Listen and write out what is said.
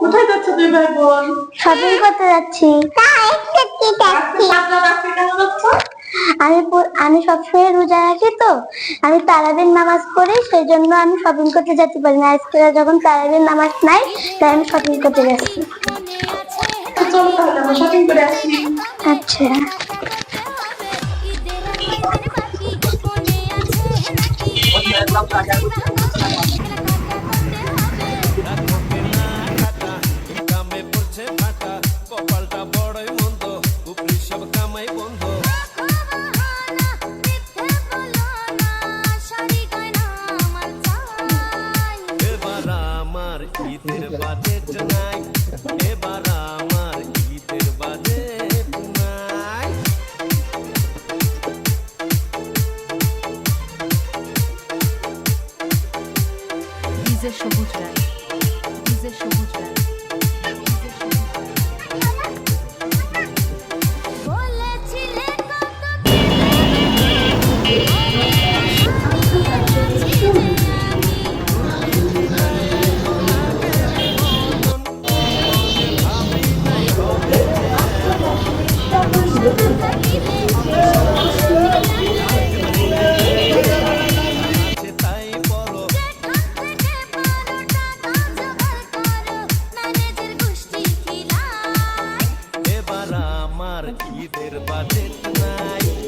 কোথায় যাচ্ছ দুই ভাই বোন? শপিং করতে যাচ্ছি। আমি আমি সবসময় রোজা রাখি তো আমি তারাবির নামাজ পড়ি সেই জন্য আমি শপিং করতে যেতে পারি না। আজকে যখন তারাবির নামাজ নাই তাই আমি শপিং করতে যাচ্ছি। আচ্ছা। তাহলে ঈদের বাজেট নাই এবার আমার ঈদের বাজেট নাই ডিজে সবুজ রায় ডিজে সবুজ রায় আমার ঈদের বাজেট নাই।